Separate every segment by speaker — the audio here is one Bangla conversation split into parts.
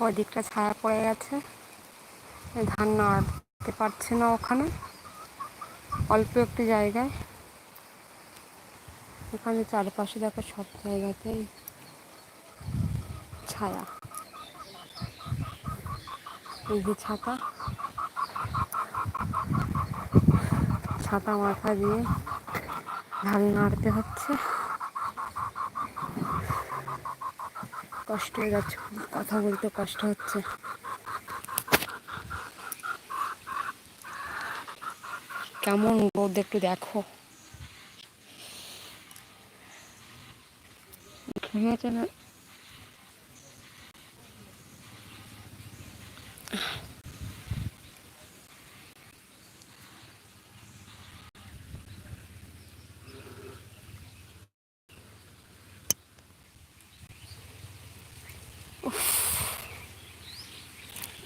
Speaker 1: ওই দিকটা ছায়া পড়ে গেছে। ধান নাড়তে পারছে না ওখানে। অল্প একটু জায়গায়। এখানে চারপাশে দেখো সব জায়গাতেই ছায়া। এই যে ছাতা। ছাতা মাথা দিয়ে ধান নাড়তে হচ্ছে। কষ্ট হয়ে যাচ্ছে কথা বলতে কষ্ট হচ্ছে। কেমন রোদ একটু দেখো। ঘুমিয়েছে না?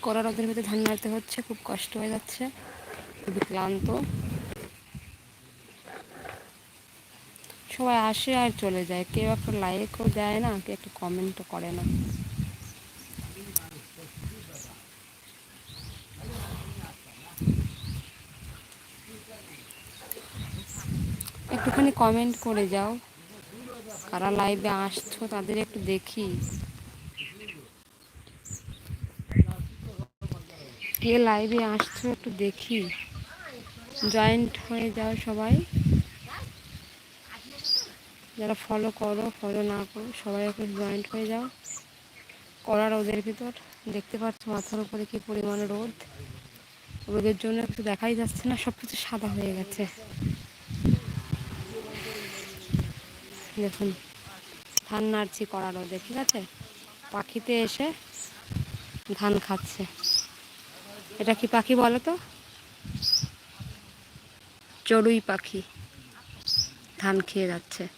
Speaker 1: কড়া রোদের ভিতরে ধান মারতে হচ্ছে, খুব কষ্ট হয়ে যাচ্ছে। খুবই ক্লান্ত। সবাই আসে আর চলে যায়। কেউ একটা লাইকও দেয় না, কেউ একটা কমেন্টও করে না। একটুখানি কমেন্ট করে যাও। কারা লাইভে আসছো তাদের একটু দেখি। কে লাইভে আসছো, একটু দেখি। জয়েন্ট হয়ে যাও সবাই। যারা ফলো করো ফলো না করো, সবাই একটু জয়েন্ট হয়ে যাও। কড়া রোদের ভিতর। দেখতে পাচ্ছ মাথার উপরে কি পরিমাণে রোদ। রোদের জন্য একটু দেখাই যাচ্ছে না সব কিছু সাদা হয়ে গেছে। দেখুন, ধান নাড়ছি কড়া রোদে, ঠিক আছে? পাখিতে এসে ধান খাচ্ছে। এটা কি পাখি বলো তো? চড়ুই পাখি। ধান খেয়ে যাচ্ছে।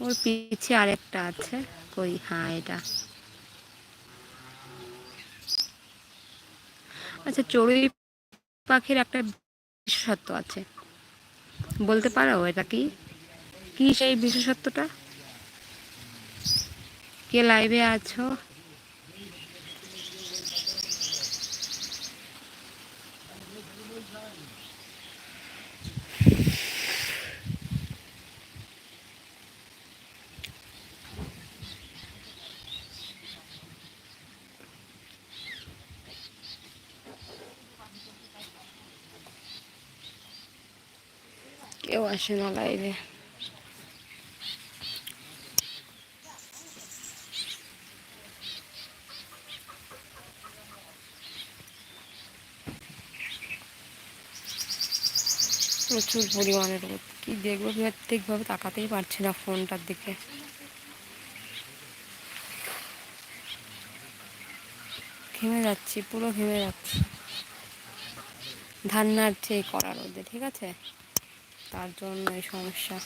Speaker 1: ওর পিছিয়ে আরেকটা আছে। কই? হ্যাঁ এটা। আচ্ছা চড়ুই পাখির একটা বিশেষত্ব আছে। বলতে পারো এটা কি? কি সেই বিশেষত্বটা? কে লাইভে আছো? কেউ আসে না লাইভে প্রচুর পরিমাণে রোদ। কি দেখব? ঠিকভাবে তাকাতেই পারছি না ফোনটার দিকে। ঘেমে যাচ্ছি, পুরো ঘেমে যাচ্ছি। ধান নাড়ছে এই কড়া রোদে, ঠিক আছে? তার জন্য এই সমস্যা।